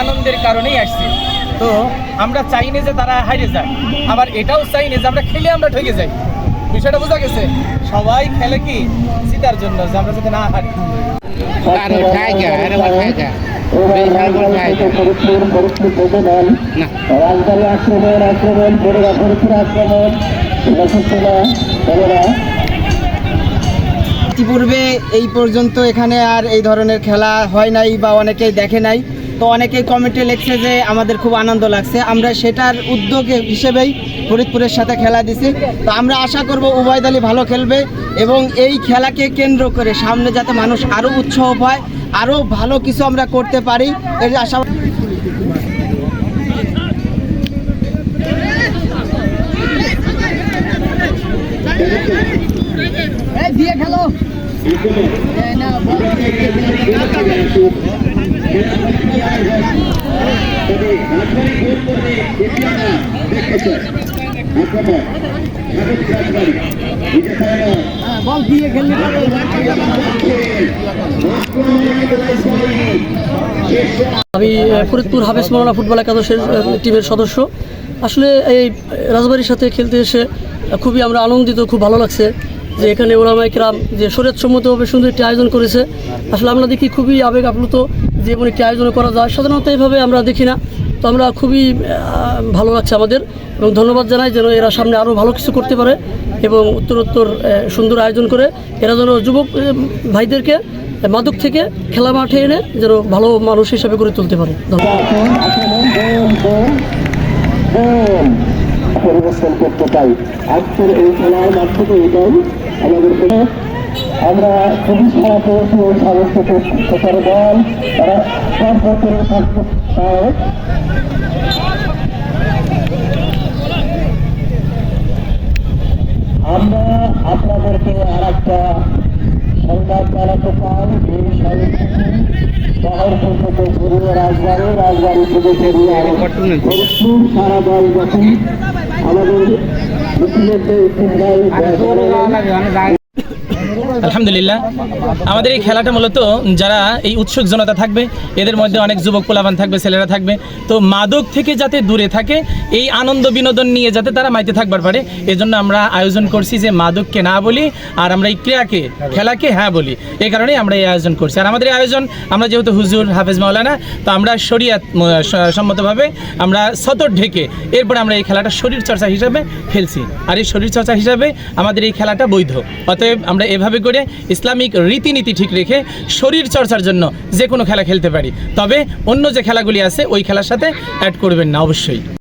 আনন্দের কারণেই আসছি। তো আমরা চাইনি যে তারা হারিয়ে যায় আবার এটাও চাই না যে আমরা খেলে আমরা ঠকে যাই। বিষয়টা বোঝা গেছে। সবাই খেলে কি? জিতার জন্য যে আমরা যাতে না হারি। আরে খাইগা আরে বল খাইগা বেশি বল খাইগা ফরিদপুর ফরিদপুর প্রজনন আক্রমণ আক্রমণ বড়রা ফরিদপুর আক্রমণ। ইতিপূর্বে এই পর্যন্ত এখানে আর এই ধরনের খেলা হয় নাই বা অনেকেই দেখে নাই। তো অনেকেই কমেন্টে লিখছে যে আমাদের খুব আনন্দ লাগছে। আমরা সেটার উদ্যোগ হিসেবেই ফরিদপুরের সাথে খেলা দিছি। তো আমরা আশা করব উভয় দলই ভালো খেলবে এবং এই খেলাকে কেন্দ্র করে সামনে যাতে মানুষ আরও উৎসাহ পায় আরও ভালো কিছু আমরা করতে পারি এর আশা দিয়ে খেলো। আমি ফরিদপুর হাফেজ মৌলানা ফুটবল একাদশের টিমের সদস্য। আসলে এই রাজবাড়ির সাথে খেলতে এসে খুবই আমরা আনন্দিত, খুব ভালো লাগছে। যে এখানে ওলামাই কেরাম যে শরীরসম্মতভাবে সুন্দর একটি আয়োজন করেছে। আসলে আমরা দেখি খুবই আবেগ আপ্লুত যে এমন একটি আয়োজন করা যায়। সাধারণত এইভাবে আমরা দেখি না। তো আমরা খুবই ভালো লাগছে আমাদের এবং ধন্যবাদ জানাই যেন এরা সামনে আরও ভালো কিছু করতে পারে এবং উত্তরোত্তর সুন্দর আয়োজন করে এরা যেন যুবক ভাইদেরকে মাদক থেকে খেলা মাঠে এনে যেন ভালো মানুষ হিসাবে গড়ে তুলতে পারে। ধন্যবাদ। পরিবর্তন করতে চাই। আজকের এই খেলার থেকে এটাই আমাদের কোনো আমরা খুবই সারা পেয়েছি এই সমস্ত প্রচার দল, তারা সব বছরের আমরা আপনাদেরকে আর একটা সংবাদ জানাতে চাই, এই সংস্কৃতি থেকে ঘুরিয়ে রাজবাড়ি রাজবাড়ি থেকে ঘুরিয়ে সারা দল যখন আমাদের আলহামদুলিল্লাহ। আমাদের এই খেলাটা মূলত যারা এই উৎসুক জনতা থাকবে, এদের মধ্যে অনেক যুবক পোলাবান থাকবে, ছেলেরা থাকবে। তো মাদক থেকে যাতে দূরে থাকে, এই আনন্দ বিনোদন নিয়ে যাতে তারা মাইতে থাকবার পারে, এজন্য আমরা আয়োজন করছি যে মাদককে না বলি, আর আমরা এই ক্রিয়াকে, খেলাকে হ্যাঁ বলি। এই কারণেই আমরা এই আয়োজন করছি। আর আমাদের আয়োজন, আমরা যেহেতু হুজুর হাফেজ মাওলানা, তো আমরা শরিয়াত সম্মতভাবে আমরা সতর ঢেকে এরপর আমরা এই খেলাটা শরীর চর্চা হিসাবে খেলছি আর এই শরীর চর্চা হিসাবে আমাদের এই খেলাটা বৈধ। অতএব আমরা এভাবে করে ইসলামিক রীতিনীতি ঠিক রেখে শরীর চর্চার জন্য যে কোনো খেলা খেলতে পারি। তবে অন্য যে খেলাগুলি আছে, ওই খেলার সাথে অ্যাড করবেন না, অবশ্যই।